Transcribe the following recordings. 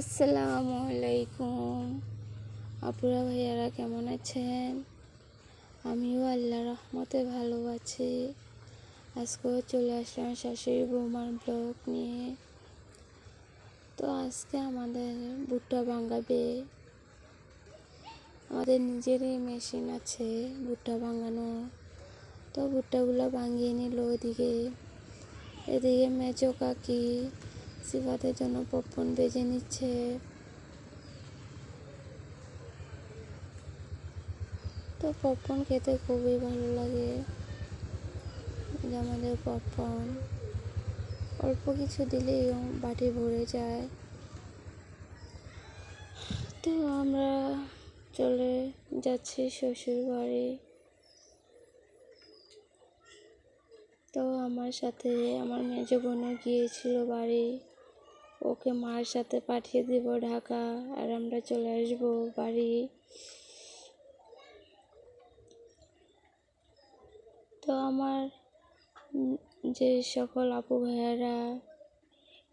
আসসালামু আলাইকুম। আপুরা ভাইয়ারা কেমন আছেন? আমিও আল্লাহ রহমতে ভালো আছি। আজকেও চলে আসলাম শাশুড়ি বৌমার ব্লগ নিয়ে। তো আজকে আমাদের ভুট্টা ভাঙাবে আমাদের নিজেরই মেশিন আছে ভুট্টা ভাঙানো। তো ভুট্টাগুলো ভাঙিয়ে নিল ওদিকে। এদিকে মেজো কাকি সিফাতের জন্য পপকর্ন বেজে নিচ্ছে। তো পপকর্ন খেতে খুবই ভালো লাগে। আমাদের পপকর্ন। অল্প কিছু দিলেই বাটি ভরে যায়। তো আমরা চলে যাচ্ছি শ্বশুর বাড়ি। তো আমার সাথে আমার মেজো বোনও গিয়েছিল বাড়ি। ওকে মার সাথে পাঠিয়ে দিব ঢাকা আর আমরা চলে আসব বাড়ি। তো আমার যে সকল আপু ভাইয়ারা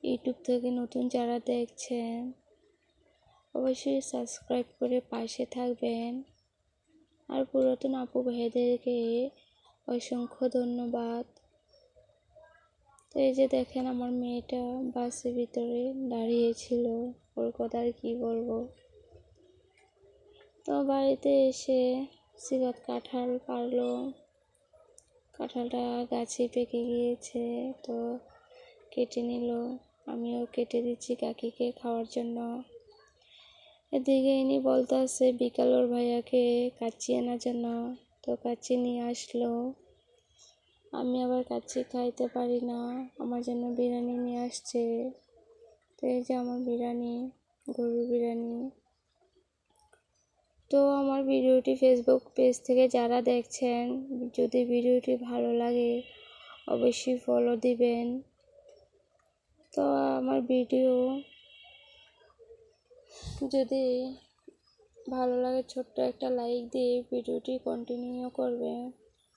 ইউটিউব থেকে নতুন যারা দেখছেন, অবশ্যই সাবস্ক্রাইব করে পাশে থাকবেন। আর পুরাতন আপু ভাইদেরকে অসংখ্য ধন্যবাদ। তো এই যে দেখেন আমার মেয়েটা বাসের ভিতরে দাঁড়িয়েছিল। ওর কথা আর কী বলব? তো বাড়িতে এসে সিবাত কাঁঠাল পারল। কাঁঠালটা গাছে পেকে গিয়েছে, তো কেটে নিল। আমিও কেটে দিচ্ছি কাকিকে খাওয়ার জন্য। এদিকে ইনি বলতে আসছে বিকাল ওর ভাইয়াকে কাচ্চি আনার জন্য। তো কাচ্চি নিয়ে আসলো। আমি আবার কাচ্চি খাইতে পারি না। আমার জন্য বিরিয়ানি নিয়ে আসছে। তো এই যে আমার বিরিয়ানি, গরুর বিরিয়ানি। তো আমার ভিডিওটি ফেসবুক পেজ থেকে যারা দেখছেন, যদি ভিডিওটি ভালো লাগে, অবশ্যই ফলো দিবেন। তো আমার ভিডিও যদি ভালো লাগে, ছোট্ট একটা লাইক দিয়ে ভিডিওটি কন্টিনিউ করবেন।